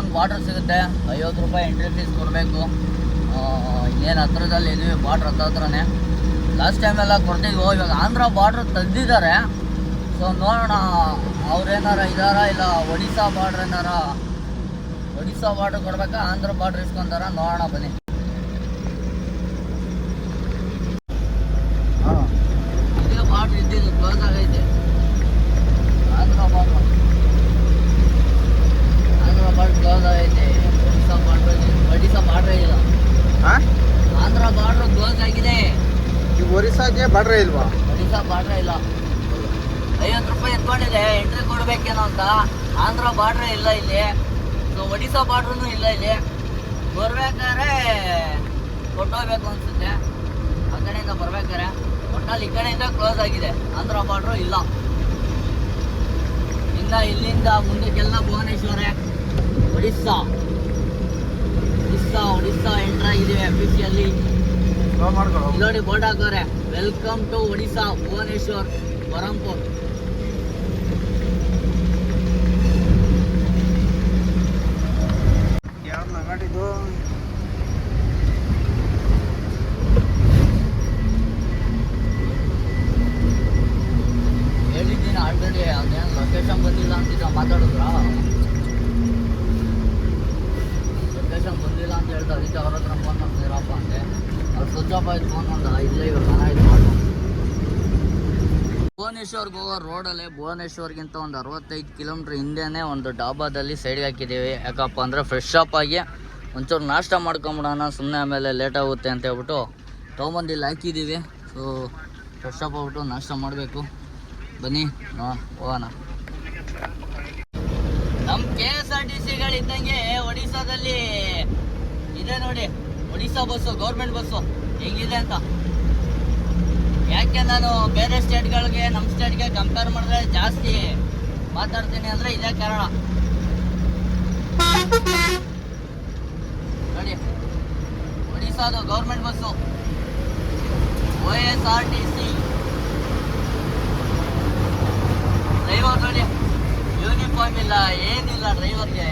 ಒಂದು ಬಾರ್ಡ್ರ್ ಸಿಗುತ್ತೆ. ಐವತ್ತು ರೂಪಾಯಿ ಎಂಟ್ರಿ ಫೀಸ್ ಕೊಡಬೇಕು. ಇನ್ನೇನು ಹತ್ರದಲ್ಲಿ ಇದೀವಿ ಬಾರ್ಡ್ರ್ ಹತ್ರ ಹತ್ರನೇ. ಲಾಸ್ಟ್ ಟೈಮ್ ಎಲ್ಲ ಕೊಡ್ತಿದ್ವು, ಇವಾಗ ಆಂಧ್ರ ಬಾರ್ಡ್ರ್ ತೆಗ್ದಿದ್ದಾರೆ ಸೊ ನೋಡೋಣ ಅವ್ರೇನಾರ ಇದಾರ ಇಲ್ಲ ಒಡಿಶಾ ಬಾರ್ಡ್ರ್ ಏನಾರ? ಒಡಿಶಾ ಬಾರ್ಡ್ರ್ ಕೊಡ್ಬೇಕಾ? ಆಂಧ್ರ ಬಾರ್ಡ್ರ್ ಇಸ್ಕೊಂತಾರ ನೋಡೋಣ ಬನ್ನಿ ಹಾಂ ಇದೇ ಬಾರ್ಡ್ರ್ ಇದ್ದಿದ್ದು ಕ್ಲೋಸ್ ಆಗೈತೆ Andhra border Andhra border close ಆಗೈತೆ ಒಡಿಶಾ ಬಾರ್ಡ್ರ್ ಒಡಿಶಾ ಬಾರ್ಡ್ರೇ ಇಲ್ಲ ಹಾಂ ಆಂಧ್ರ ಬಾರ್ಡ್ರ್ ಕ್ಲೋಸ್ ಆಗಿದೆ ಈ ಬಾರ್ಡ್ರೇ ಇಲ್ವಾ? ಬಾರ್ಡ್ರೇ ಇಲ್ಲ. ಐವತ್ತು ರೂಪಾಯಿ ಎತ್ಕೊಂಡಿದೆ ಎಂಟ್ರಿ ಕೊಡ್ಬೇಕೇನೋ ಅಂತ. ಆಂಧ್ರ ಬಾಡ್ರೆ ಇಲ್ಲ ಇಲ್ಲಿ. ಸೊ ಒಡಿಶಾ ಬಾರ್ಡ್ರೂ ಇಲ್ಲ ಇಲ್ಲಿ. ಬರ್ಬೇಕಾದ್ರೆ ಕೊಟ್ಟೋಗ್ಬೇಕು ಅನ್ಸುತ್ತೆ. ಆ ಕಡೆಯಿಂದ ಬರ್ಬೇಕಾದ್ರೆ ಒಟ್ಟಲ್ಲಿ ಈ ಕಡೆಯಿಂದ ಕ್ಲೋಸ್ ಆಗಿದೆ. ಆಂಧ್ರ ಬಾರ್ಡ್ರು ಇಲ್ಲ. ಇನ್ನ ಇಲ್ಲಿಂದ ಮುಂದಕ್ಕೆಲ್ಲ ಭುವನೇಶ್ವರ ಒಡಿಸ್ಸಾ ಒಡಿಸ್ಸಾ ಒಡಿಸ್ಸಾ ಎಂಟ್ರಾಗಿದೆ ಮಾಡ್ಕೊಳ್ಳೋ ಇಲ್ಲಿ ನೋಡಿ ಬೋರ್ಡ್ ಹಾಕೋರೆ. ವೆಲ್ಕಮ್ ಟು ಒಡಿಶಾ ಭುವನೇಶ್ವರ್ ಬರಂಪುರ್ ನಗಾಟಿದ್ದು ಹೇಳಿದ್ದೀನಿ ಆಲ್ರೆಡಿ ಅದೇನು ಲೊಕೇಶನ್ ಬಂದಿಲ್ಲ ಅಂತಿದ್ದ ಮಾತಾಡಿದ್ರ? ಲೊಕೇಶನ್ ಬಂದಿಲ್ಲ ಅಂತ ಹೇಳ್ತಾ ಅದಕ್ಕೆ ಅವ್ರ ಹತ್ರ ಫೋನ್ ಮಾಡ್ತೀರಪ್ಪ ಅಂದೆ. ಸ್ವಿಚ್ ಆಫ್ ಆಯ್ತು ಇವಾಗ ಮನ ಆಯ್ತು ಭುವನೇಶ್ವರ್ಗೆ ಹೋಗೋ ರೋಡಲ್ಲೇ ಭುವನೇಶ್ವರ್ಗಿಂತ ಒಂದು ಅರವತ್ತೈದು ಕಿಲೋಮೀಟ್ರ್ ಹಿಂದೆನೇ ಒಂದು ಡಾಬಾದಲ್ಲಿ ಸೈಡ್ಗೆ ಹಾಕಿದ್ದೀವಿ. ಯಾಕಪ್ಪ ಅಂದರೆ ಫ್ರೆಶ್ ಅಪ್ ಆಗಿ ಒಂಚೂರು ನಾಷ್ಟ ಮಾಡ್ಕೊಂಬಿಡೋಣ ಸುಮ್ಮನೆ ಆಮೇಲೆ ಲೇಟ್ ಆಗುತ್ತೆ ಅಂತ ಹೇಳ್ಬಿಟ್ಟು ತೊಗೊಂಬಂದು ಇಲ್ಲಿ ಹಾಕಿದ್ದೀವಿ. ಸೊ ಫ್ರೆಶ್ ಅಪ್ ಆಗ್ಬಿಟ್ಟು ನಾಷ್ಟ ಮಾಡಬೇಕು. ಬನ್ನಿ ಹೋಗೋಣ. ನಮ್ಮ ಕೆ ಎಸ್ ಆರ್ ಟಿ ಸಿಗಳಿದ್ದಂಗೆ ಒಡಿಶಾದಲ್ಲಿ ಇದೆ ನೋಡಿ. ಒಡಿಶಾ ಬಸ್ಸು, ಗೌರ್ಮೆಂಟ್ ಬಸ್ಸು, ಹೆಂಗಿದೆ ಅಂತ. ಯಾಕೆ ನಾನು ಬೇರೆ ಸ್ಟೇಟ್ಗಳಿಗೆ ನಮ್ಮ ಸ್ಟೇಟ್ಗೆ ಕಂಪೇರ್ ಮಾಡಿದ್ರೆ ಜಾಸ್ತಿ ಮಾತಾಡ್ತೀನಿ ಅಂದರೆ ಇದೇ ಕಾರಣ. ನೋಡಿ ಒಡಿಶಾದು government bus. O S R T C driver ನೋಡಿ ಯೂನಿಫಾರ್ಮ್ ಇಲ್ಲ, ಏನಿಲ್ಲ ಡ್ರೈವರ್ಗೆ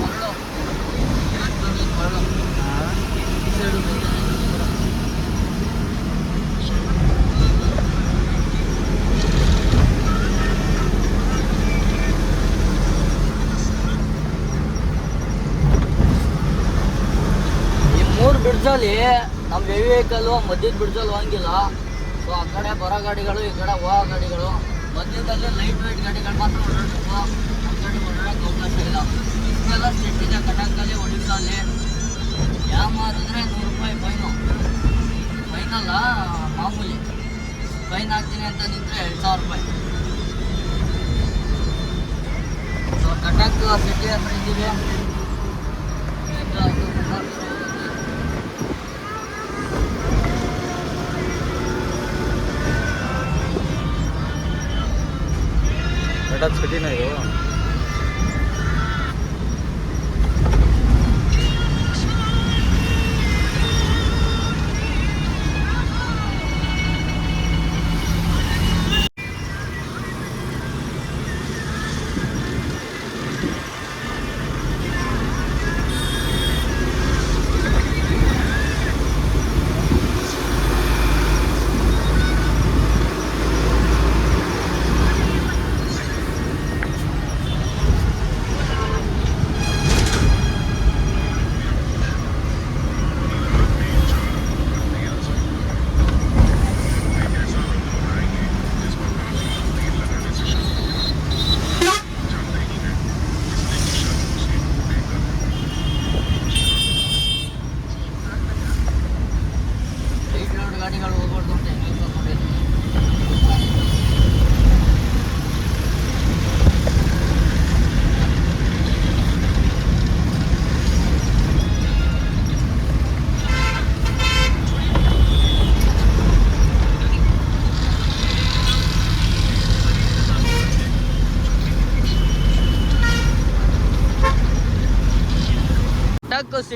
ಮರಳು ಮರಳು ಈ ಸೈಡು ಬಂದಿದೆ. ಈ ಮೂರು ಬ್ರಿಡ್ಜಲ್ಲಿ ನಮ್ಮ ಹೆವಿ ವೆಹಿಕಲ್ಲು ಮಧ್ಯದ ಬಿಡ್ಸಲು ಹೋಗಿಲ್ಲ ಸೊ ಆ ಕಡೆ ಬರೋ ಗಾಡಿಗಳು, ಈ ಕಡೆ ಹೋಗೋ ಗಾಡಿಗಳು. ಮಧ್ಯದಲ್ಲಿ ಲೈಟ್ ವೈಟ್ ಗಾಡಿಗಳು ಮಾತ್ರ ಓಡಾಡಬೇಕು. ಆ ಕಡೆ ಓಡಾಡೋಕ್ಕೆ ಅವಕಾಶ ಇಲ್ಲ. ಇಷ್ಟೆಲ್ಲ ಸ್ಟೆಟ್ ಇದೆ ಕಟಕಲ್ಲಿ ಒಡಿಶಾಲ್ಲಿ ಯಾವ ಮಾರಿದ್ರೆ ನೂರು ರೂಪಾಯಿ ಫೈನು ಫೈನಲ್ಲ ಮಾಮೂಲಿ. ಫೈನ್ ಹಾಕ್ತೀನಿ ಅಂತ ನಿಂತರೆ ಎರಡು ಸಾವಿರ ರೂಪಾಯಿ. ಸೊ ಕಟಕ್ ಸಿಟಿ ಹತ್ರ ಇದ್ದೀವಿ. ಇದು ಅದು ಬಳ್ಳಾರಿ road.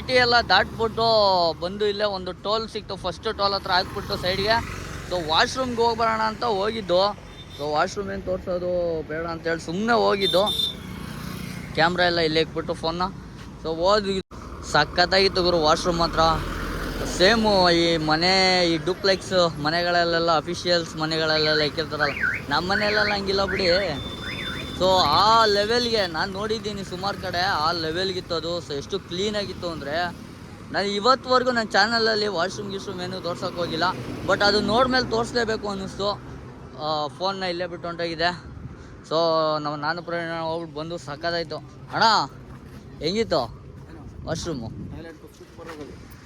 ಸಿಟಿ ಎಲ್ಲ ದಾಟ್ಬಿಟ್ಟು ಬಂದು ಇಲ್ಲೇ ಒಂದು ಟೋಲ್ ಸಿಕ್ತು. ಫಸ್ಟ್ ಟೋಲ್ ಹತ್ರ ಹಾಕ್ಬಿಟ್ಟು ಸೈಡ್ಗೆ ಸೊ ವಾಶ್ರೂಮ್ಗೆ ಹೋಗಿ ಬರೋಣ ಅಂತ ಹೋಗಿದ್ದು. ಸೊ ವಾಶ್ರೂಮ್ ಏನು ತೋರಿಸೋದು ಬೇಡ ಅಂತೇಳಿ ಸುಮ್ಮನೆ ಹೋಗಿದ್ದು. ಕ್ಯಾಮ್ರಾ ಎಲ್ಲ ಇಲ್ಲೇ ಇಕ್ಬಿಟ್ಟು ಫೋನ್ನ ಸೊ ಹೋದ್ವಿ. ಸಖತ್ತಾಗಿತ್ತು ಗುರು ವಾಶ್ರೂಮ್ ಹತ್ರ. ಸೇಮು ಈ ಮನೆ, ಈ ಡೂಪ್ಲೆಕ್ಸ್ ಮನೆಗಳಲ್ಲೆಲ್ಲ ಅಫಿಷಿಯಲ್ಸ್ ಮನೆಗಳಲ್ಲೆಲ್ಲ ಇಕ್ಕಿರ್ತಾರಲ್ಲ. ನಮ್ಮ ಮನೆಯಲ್ಲೆಲ್ಲ ಹಂಗಿಲ್ಲ ಬಿಡಿ. ಸೊ ಆ ಲೆವೆಲ್ಗೆ ನಾನು ನೋಡಿದ್ದೀನಿ ಸುಮಾರು ಕಡೆ, ಆ ಲೆವೆಲ್ಗಿತ್ತು ಅದು. ಸೊ ಎಷ್ಟು ಕ್ಲೀನಾಗಿತ್ತು ಅಂದರೆ, ನಾನು ಇವತ್ತುವರೆಗೂ ನನ್ನ ಚಾನಲಲ್ಲಿ ವಾಶ್ರೂಮ್ ಗಿಶ್ರೂಮ್ ಏನೂ ತೋರ್ಸೋಕೆ ಹೋಗಿಲ್ಲ. ಬಟ್ ಅದು ನೋಡ್ಮೇಲೆ ತೋರಿಸ್ಲೇಬೇಕು ಅನ್ನಿಸ್ತು. ಫೋನ್ನ ಇಲ್ಲೇ ಬಿಟ್ಟು ಹೊಂಟೋಗಿದೆ. ಸೊ ನಮ್ಮ ನಾನು ಪ್ರಯಾಣ ಹೋಗ್ಬಿಟ್ಟು ಬಂದು ಸಕ್ಕದಾಯ್ತು ಅಣ್ಣ, ಹೆಂಗಿತ್ತು? ವಾಶ್ರೂಮು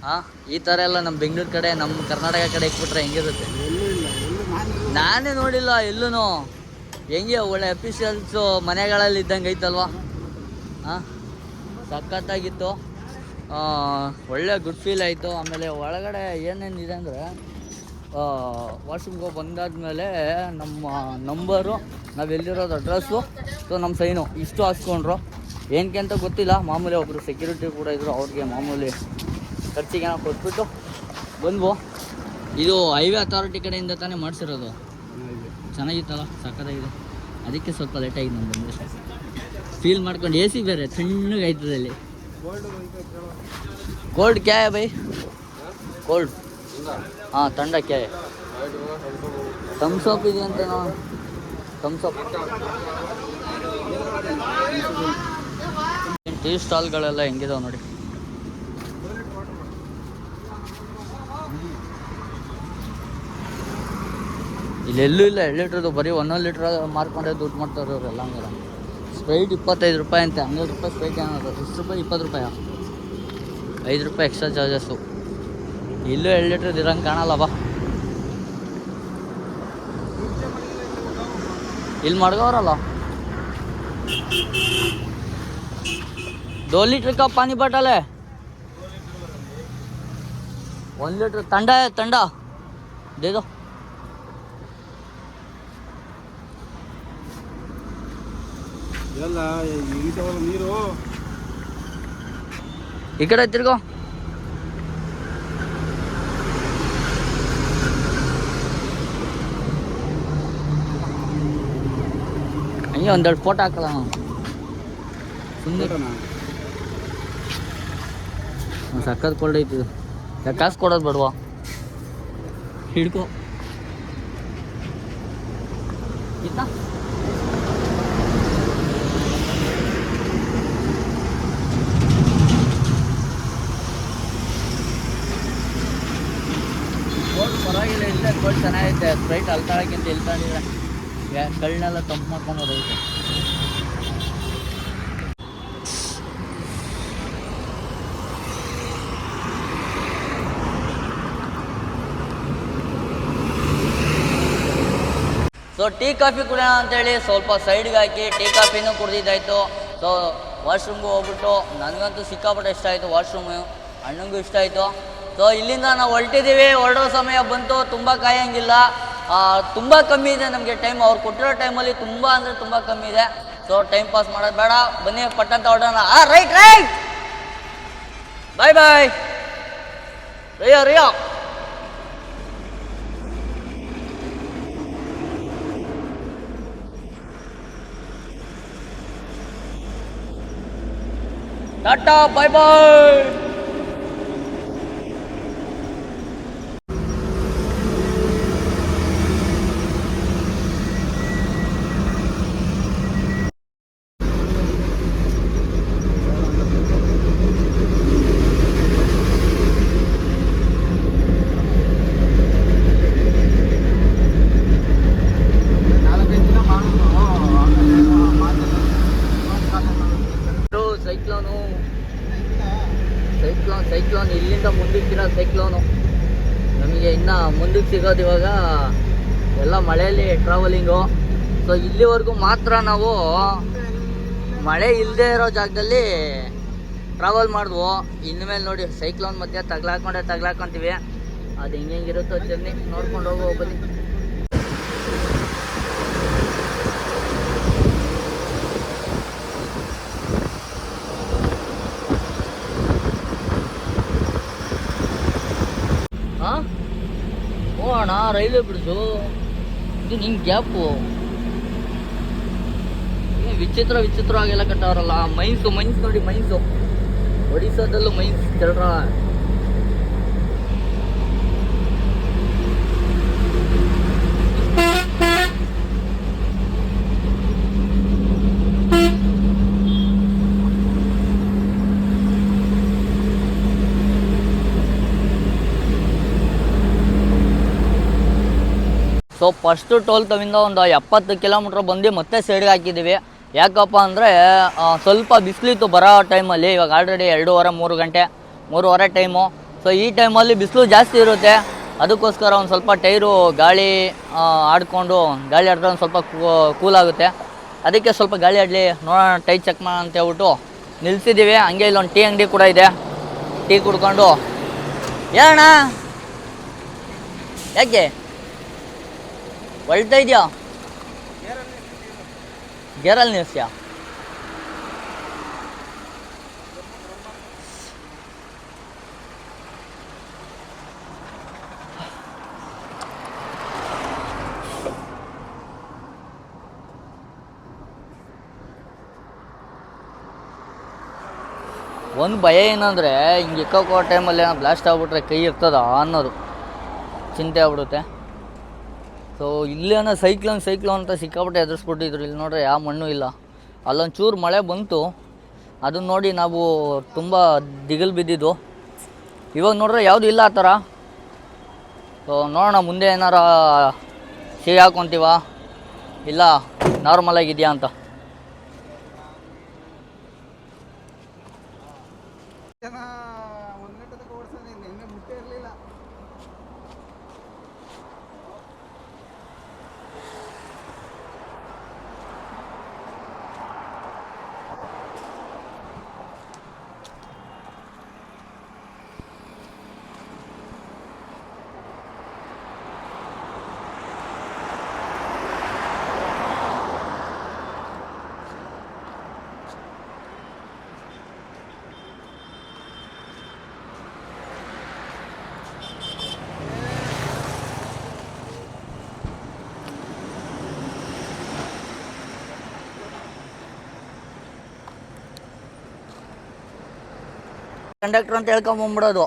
ಹಾಂ ಈ ಥರ ಎಲ್ಲ ನಮ್ಮ ಬೆಂಗಳೂರು ಕಡೆ ನಮ್ಮ ಕರ್ನಾಟಕ ಕಡೆ ಇಟ್ಬಿಟ್ರೆ ಹೆಂಗಿರುತ್ತೆ? ನಾನೇ ನೋಡಿಲ್ಲ ಎಲ್ಲೂ ಹೆಂಗೆ ಒಳ್ಳೆ ಅಫಿಷಿಯಲ್ಸು ಮನೆಗಳಲ್ಲಿ ಇದ್ದಂಗೆ ಐತಲ್ವಾ? ಹಾಂ ಸಖತ್ತಾಗಿತ್ತು. ಒಳ್ಳೆ ಗುಡ್ ಫೀಲ್ ಆಯಿತು. ಆಮೇಲೆ ಒಳಗಡೆ ಏನೇನಿದೆ ಅಂದರೆ ವಾಶ್ರೂಮ್ಗೆ ಬಂದಾದ್ಮೇಲೆ ನಮ್ಮ ನಂಬರು ನಾವು ಎಲ್ಲಿರೋದು ಅಡ್ರೆಸ್ಸು ಸೊ ನಮ್ಮ ಸೈನು ಇಷ್ಟು ಹಾಸ್ಕೊಂಡ್ರು. ಏನಕ್ಕೆ ಅಂತ ಗೊತ್ತಿಲ್ಲ. ಮಾಮೂಲಿ ಒಬ್ಬರು ಸೆಕ್ಯೂರಿಟಿ ಕೂಡ ಇದ್ದರು ಅವ್ರಿಗೆ ಮಾಮೂಲಿ ಖರ್ಚಿಗೆ ಏನೋ ಕೊಟ್ಬಿಟ್ಟು ಬಂದ್ವು. ಇದು ಹೈವೇ ಅಥಾರಿಟಿ ಕಡೆಯಿಂದ ತಾನೇ ಮಾಡಿಸಿರೋದು? ಚೆನ್ನಾಗಿತ್ತಲ್ಲ ಸಕ್ಕತ್ತಾಗಿದೆ ಅದಕ್ಕೆ ಸ್ವಲ್ಪ ಲೇಟ್ ಆಗಿದೆ ನಾನು ಬಂದರೆ ಫೀಲ್ ಮಾಡ್ಕೊಂಡು ಎ ಸಿ ಬೇರೆ, ತಣ್ಣಗೆ ಆಯ್ತದೆ ಅಲ್ಲಿ. ಕೋಲ್ಡ್ ಕ್ಯಾ ಬೈ ಕೋಲ್ಡ್ ಹಾಂ ತಂಡ ಕ್ಯಾ ತಮ್ಸಪ್ ಇದೆ ಅಂತ ನಾವು. ತಮ್ಸಪ್ ಟೀ ಸ್ಟಾಲ್ಗಳೆಲ್ಲ ಹೆಂಗಿದಾವೆ ನೋಡಿ. ಇಲ್ಲೆಲ್ಲೂ ಇಲ್ಲ ಎರಡು ಲೀಟ್ರದು ಬರೀ ಒಂದೊಂದು ಲೀಟ್ರ್ ಮಾರ್ಕೊಂಡೆ ದುಡ್ಡು ಮಾಡ್ತಾರೆ ಇವರೆಲ್ಲ ಹಂಗಾರ ಸ್ಪ್ರೈಟ್ ಇಪ್ಪತ್ತೈದು ರೂಪಾಯಿ ಅಂತೆ ಹನ್ನೆರಡು ರೂಪಾಯಿ ಸ್ಪ್ರೈಟ್ ಏನಾದ್ರು ಎಷ್ಟು ರೂಪಾಯಿ ಇಪ್ಪತ್ತು ರೂಪಾಯ ಐದು ರೂಪಾಯಿ ಎಕ್ಸ್ಟ್ರಾ ಚಾರ್ಜಸ್ಸು ಇಲ್ಲೂ ಎರಡು ಲೀಟ್ರದ್ದು ಇರಂಗೆ ಕಾಣಲ್ಲ ಬಾ ಇಲ್ಲಿ ಮಡ್ಗವ್ರಲ್ಲ दो लीटर का पानी बॉटल है वन लीटर ठंडा है ठंडा दे दो ಎಲ್ಲ ಈಟವಲ್ಲ ನೀರು. ಈ ಕಡೆ ತಿರ್ಗೋ. ಅಯ್ಯೋ ಒಂದೆರಡು ಫೋಟೋ ಹಾಕಲ್ಲ ಸುಂದರ ಸುಮ್ಮನೆ ಸಕ್ಕತ್ ಕೋಲ್ಡ್ ಐತಿ ಕಾಸು ಕೊಡೋದು ಬೇಡವಾ? ಹಿಡ್ಕೊ. ಇತ್ತಾ ಕೋಲ್ಡ್ ಪರವಾಗಿಲ್ಲ, ಇಲ್ಲ ಕೋಲ್ಡ್ ಚೆನ್ನಾಗೈತೆ. ಸ್ಪ್ರೈಟ್ ಅಲ್ಲಿ ತಳಕ್ಕಿಂತ ಇಲ್ಲಿ ತಂಪು ಮಾಡ್ಕೊಂಡು ಹೋದೈತೆ. ಸೊ ಟೀ ಕಾಫಿ ಕುಡಿಯೋಣ ಅಂತೇಳಿ ಸ್ವಲ್ಪ ಸೈಡ್ಗೆ ಹಾಕಿ ಟೀ ಕಾಫಿನೂ ಕುಡ್ದಿದ್ದಾಯಿತು. ಸೊ ವಾಶ್ರೂಮ್ಗೆ ಹೋಗ್ಬಿಟ್ಟು, ನನಗಂತೂ ಸಿಕ್ಕಾಪಟ್ಟೆ ಇಷ್ಟ ಆಯಿತು ವಾಶ್ರೂಮು ಅಣ್ಣಂಗೂ ಇಷ್ಟ ಆಯಿತು. ಸೊ ಇಲ್ಲಿಂದ ನಾವು ಹೊರಟಿದ್ದೀವಿ. ಹೊರಡೋ ಸಮಯ ಬಂತು. ತುಂಬ ಕಾಯಂಗಿಲ್ಲ. ತುಂಬ ಕಮ್ಮಿ ಇದೆ ನಮಗೆ ಟೈಮ್ ಅವ್ರು ಕೊಟ್ಟಿರೋ ಟೈಮಲ್ಲಿ ತುಂಬ ಅಂದರೆ ತುಂಬ ಕಮ್ಮಿ ಇದೆ. ಸೊ ಟೈಮ್ ಪಾಸ್ ಮಾಡೋದು ಬೇಡ. ಬನ್ನಿ, ಪಟ್ಟಂತ ಹೊರಡೋಣ. ಆ ರೈಟ್ ರೈಟ್ ಬಾಯ್ ಬಾಯ್ ರಿಯೋ ರಿಯೋ! ಟಾಟಾ ಬಾಯ್ ಬಾಯ್ ನಾಲ್ಕೈದು ದಿನ ಇದು ಸೈಕ್ಲೋನು ಸೈಕ್ಲೋನ್ ಸೈಕ್ಲೋನ್ ಇಲ್ಲಿಂದ ಮುಂದಕ್ಕಿರೋ ಸೈಕ್ಲೋನು ನಮಗೆ ಮುಂದಕ್ಕೆ ಸಿಗೋದು ಇವಾಗ ಎಲ್ಲ ಮಳೆಯಲ್ಲಿ ಟ್ರಾವೆಲಿಂಗು ಸೊ ಇಲ್ಲಿವರೆಗೂ ಮಾತ್ರ ನಾವು ಮಳೆ ಇಲ್ಲದೆ ಇರೋ ಜಾಗದಲ್ಲಿ ಟ್ರಾವೆಲ್ ಮಾಡಿದ್ವು. ಇನ್ಮೇಲೆ ನೋಡಿ ಸೈಕ್ಲೋನ್ ಮಧ್ಯೆ ತಗ್ಲಾಕೊಂಡೆ, ತಗ್ಲಾಕೊಂತೀವಿ. ಅದು ಹೆಂಗೆ ಹೆಂಗಿರುತ್ತೋ ಜರ್ನಿ ನೋಡ್ಕೊಂಡು ಹೋಗೋ ಬನ್ನಿ ಹಾಂ ಓ ಅಣ್ಣ ರೈಲ್ವೆ ಬ್ರಿಡ್ಜು? ಇದು ನಿಂಗೆ ಗ್ಯಾಪು? ವಿಚಿತ್ರ ವಿಚಿತ್ರವಾಗೆಲ್ಲ ಕಟ್ಟವ್ರಲ್ಲ. ಮೈನ್ಸು, ಮೈನ್ಸ್ ನೋಡಿ ಮೈನ್ಸು. ಒಡಿಸ್ಸಾದಲ್ಲೂ ಮೈನ್ಸ್ ಕೆಲ್ರ ಸೊ ಫಸ್ಟು ಟೋಲ್ ತವಿಂದ ಒಂದು ಎಪ್ಪತ್ತು ಕಿಲೋಮೀಟ್ರ್ ಬಂದು ಮತ್ತೆ ಸೈಡ್ಗೆ ಹಾಕಿದ್ದೀವಿ. ಯಾಕಪ್ಪ ಅಂದರೆ ಸ್ವಲ್ಪ ಬಿಸಿಲಿತ್ತು ಬರೋ ಟೈಮಲ್ಲಿ ಇವಾಗ ಆಲ್ರೆಡಿ ಎರಡೂವರೆ, ಮೂರು ಗಂಟೆ, ಮೂರುವರೆ ಟೈಮು ಸೊ ಈ ಟೈಮಲ್ಲಿ ಬಿಸಿಲು ಜಾಸ್ತಿ ಇರುತ್ತೆ. ಅದಕ್ಕೋಸ್ಕರ ಒಂದು ಸ್ವಲ್ಪ ಟೈರು ಗಾಳಿ ಆಡಿಕೊಂಡು, ಗಾಳಿ ಆಡಿದ್ರೆ ಒಂದು ಸ್ವಲ್ಪ ಕೂಲ್ ಆಗುತ್ತೆ. ಅದಕ್ಕೆ ಸ್ವಲ್ಪ ಗಾಳಿ ಆಡಲಿ, ನೋಡೋಣ, ಟೈ ಚೆಕ್ ಮಾಡೋಣ ಅಂತ ಹೇಳ್ಬಿಟ್ಟು ನಿಲ್ಸಿದ್ದೀವಿ. ಹಂಗೆ ಇಲ್ಲೊಂದು ಟೀ ಅಂಗಡಿ ಕೂಡ ಇದೆ. ಟೀ ಕುಡ್ಕೊಂಡು. ಏನಣ್ಣ ಯಾಕೆ? ಹೊಳ್ತಾ ಇದೆಯಾ? ಗೇರಲ್ಲಿ ನಿಲ್ಸ್ಯಾ ಒಂದು ಭಯ ಏನಂದರೆ ಹಿಂಗೆ ಇಕ್ಕೋಕೋ ಟೈಮಲ್ಲಿ ಏನೋ ಬ್ಲಾಸ್ಟ್ ಆಗ್ಬಿಟ್ರೆ ಕೈ ಇರ್ತದ ಅನ್ನೋದು. ಚಿಂತೆ ಆಗ್ಬಿಡುತ್ತೆ. ಸೊ ಇಲ್ಲೇನೋ ಸೈಕ್ಲೋನ್ ಸೈಕ್ಲೋನ್ ಅಂತ ಸಿಕ್ಕಾಪಟ್ಟೆ ಎದುರಿಸ್ಬಿಟ್ಟಿದ್ರು ಇಲ್ಲಿ ನೋಡ್ರೆ ಯಾವ ಮಣ್ಣು ಇಲ್ಲ. ಅಲ್ಲೊಂದು ಚೂರು ಮಳೆ ಬಂತು. ಅದನ್ನ ನೋಡಿ ನಾವು ತುಂಬ ದಿಗಲ್ ಬಿದ್ದಿದ್ದು. ಇವಾಗ ನೋಡ್ರೆ ಯಾವುದು ಇಲ್ಲ ಆ ಥರ. ಸೊ ನೋಡೋಣ, ಮುಂದೆ ಏನಾರ ಸಿಹಿ ಹಾಕೊತೀವ? ಇಲ್ಲ ನಾರ್ಮಲ್ ಆಗಿದೆಯಾ ಅಂತ. ಜನ ಒಂದು ಗಂಟೆ ತನಕ ಓಡಿಸ್ತಾನೆ ನಿನ್ನೆ ಮುಟ್ಟೆ ಇರಲಿಲ್ಲ ಕಂಡಕ್ಟ್ರ್ ಅಂತ ಹೇಳ್ಕೊಂಬಂದ್ಬಿಡೋದು.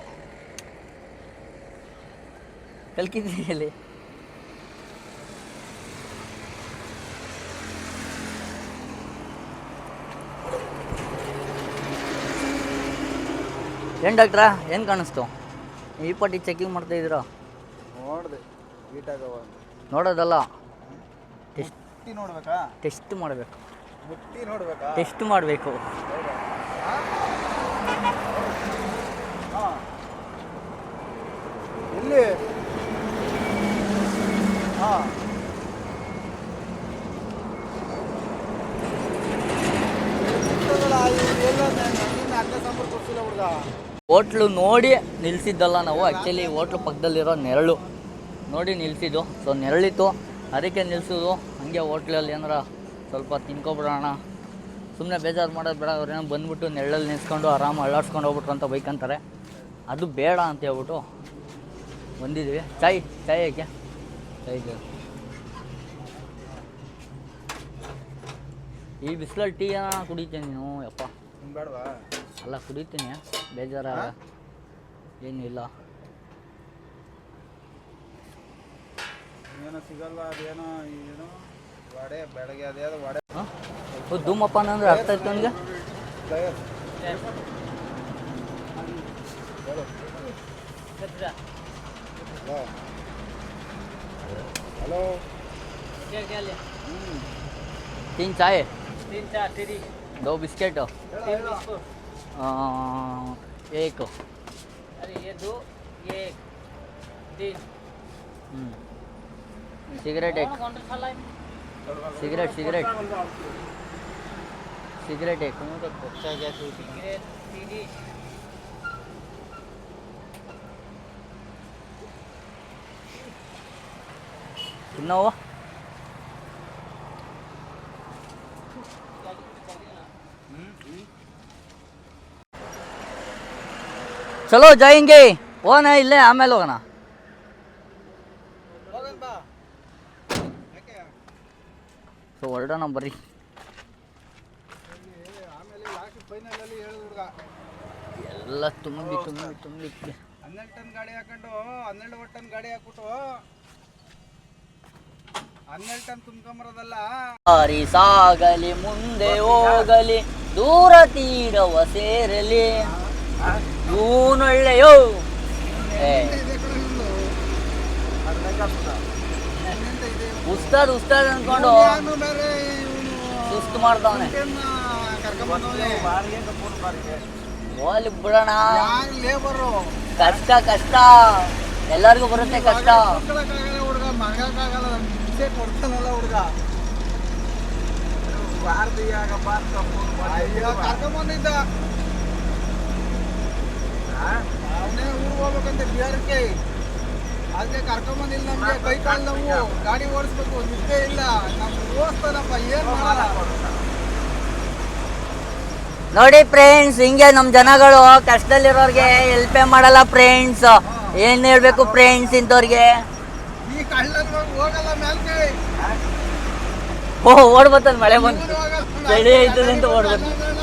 ಕಲ್ಕಿದ್ದೀನಿ ಏನು ಡಾಕ್ಟ್ರಾ ಏನು ಕಾಣಿಸ್ತು? ಈ ಪಟ್ಟಿ ಚೆಕಿಂಗ್ ಮಾಡ್ತಾ ಇದ್ದೀರಾ? ನೋಡಿದೆ ನೋಡೋದಲ್ಲ? ಟೆಸ್ಟ್ ಮಾಡ್ಬೇಕು ನೋಡ್ಬೇಕಾ? ಟೆಸ್ಟ್ ಮಾಡಬೇಕು. ಟೆಸ್ಟ್ ಮಾಡಬೇಕು ಹಾ ಎಲ್ಲಿ ಹಾ. ಹೋಟ್ಲು ನೋಡಿ ನಿಲ್ಸಿದ್ದಲ್ಲ ನಾವು. ಆ್ಯಕ್ಚುಲಿ ಹೋಟ್ಲು ಪಕ್ಕದಲ್ಲಿರೋ ನೆರಳು. ನೋಡಿ ನಿಲ್ಸಿದ್ದು. ಸೊ ನೆರಳಿತ್ತು. ಅದಕ್ಕೆ ನಿಲ್ಸೋದು. ಹಂಗೆ ಹೋಟ್ಲಲ್ಲಿ ಏನಾರ ಸ್ವಲ್ಪ ತಿನ್ಕೊಬಿಡೋಣ. ಸುಮ್ಮನೆ ಬೇಜಾರು ಮಾಡೋದು ಬೇಡ. ಅವ್ರೇನೋ ಬಂದ್ಬಿಟ್ಟು ನೆರಳಲ್ಲಿ ನಿಲ್ಸ್ಕೊಂಡು ಆರಾಮ ಅಳ್ಳಾಡ್ಸ್ಕೊಂಡು ಹೋಗ್ಬಿಟ್ರು ಅಂತ ಬೈಕ್ ಅಂತಾರೆ. ಅದು ಬೇಡ ಅಂತ ಹೇಳ್ಬಿಟ್ಟು ಬಂದಿದ್ವಿ ಚಾಯ್ ಚಾಯ್ ಯಾಕೆ? ಚಾಯ್. ಈ ಬಿಸಿಲಲ್ಲಿ ಟೀ ಏನೋ ಕುಡಿತೀನಿ ನೀನು? ಯಪ್ಪ. ಬೇಡವಾ ಅಲ್ಲ ಕುಡಿತೀನಿ. ಬೇಜಾರ. ಏನಿಲ್ಲ ಏನೋ ಸಿಗಲ್ಲ ಅದೇನೋ ಏನೋ. ವಡೆ ಬೆಳಗ್ಗೆ ಅದು ವಡೆ. ಹಾಂ? ಧೂಮಪ್ಪ ಅಂದ್ರೆ ಅರ್ಥ ಆಯ್ತು ನನಗೆ? हेलो क्या क्या ले? तीन चाय? तीन चाय तेरी। दो बिस्किट। एक। अरे ये दो ये एक तीन। हम्म। सिगरेट एक। Cigarette cigarette. सिगरेट एक। तो सिगरेट तीन ತಿನ್ನೋವ ಚಲೋ ಜಾಯಿಂಗಿ ಓನ ಇಲ್ಲೇ ಆಮೇಲೆ ಹೋಗೋಣ ಸೊ ಹೊರಡೋಣ ಬರ್ರಿ ಎಲ್ಲ ತುಂಬಿ ತುಂಬಿ ತುಂಬಿ ಹನ್ನೆರಡು ಟನ್ ಗಾಡಿ ಹಾಕೊಂಡು ಹನ್ನೆರಡು ಟನ್ ಗಾಡಿ ಹಾಕ್ಬಿಟ್ಟು ದಾರಿ ಸಾಗಲಿ ಮುಂದೆ ಹೋಗಲಿ ದೂರ ತೀರವ ಸೇರಲಿ. ಇವ್ನು? ಉಸ್ತಾದ್ ಉಸ್ತಾದ್ ಅನ್ಕೊಂಡು. ಸುಸ್ತು ಮಾಡ್ದವನೆ. ಹೋಲಿ ಬಿಡೋಣ. ಕಷ್ಟ ಕಷ್ಟ. ಎಲ್ಲರಿಗೂ ಬರುತ್ತೆ ಕಷ್ಟ. ಹಿಂಸೆ ಕೊಡ್ತಾನಲ್ಲ ಹುಡುಗ. ಅಯ್ಯೋ. ಕರ್ಕೊಂಬಂದಿದ್ದ. ಅವನೇ ಊರಿಗೆ ಹೋಗ್ಬೇಕಂತ ಬಿಹಾರಕ್ಕೆ ಅದಕ್ಕೆ ಕರ್ಕೊಂಬಂದಿಲ್ಲ ನಮ್ಗೆ. ಕೈ ಕಾಲು ನಾವು. ಗಾಡಿ ಓಡಿಸ್ಬೇಕು. ನಿದ್ದೆ ಇಲ್ಲ. ನಮ್ಗೆ ಓಡಿಸ್ತಾನಪ್ಪ ಏನ್ ಮಾಡಲ್ಲ ನೋಡಿ ಫ್ರೆಂಡ್ಸ್ ಹಿಂಗೆ ನಮ್ಮ ಜನಗಳು ಕಷ್ಟದಲ್ಲಿರೋರ್ಗೆ ಹೆಲ್ಪೇ ಮಾಡಲ್ಲ ಫ್ರೆಂಡ್ಸ್ ಏನ್ ಹೇಳ್ಬೇಕು ಫ್ರೆಂಡ್ಸ್ ಇಂಥವ್ರಿಗೆ? ಓ ಓಡ್ಬತ್ತದ ಮಳೆ ಬಂತು ಇವ್ನು ಹೋಗಲ್ಲ ಚಳಿ ಐತದೆ ಅಂತ ಓಡ್ಬತ್ತು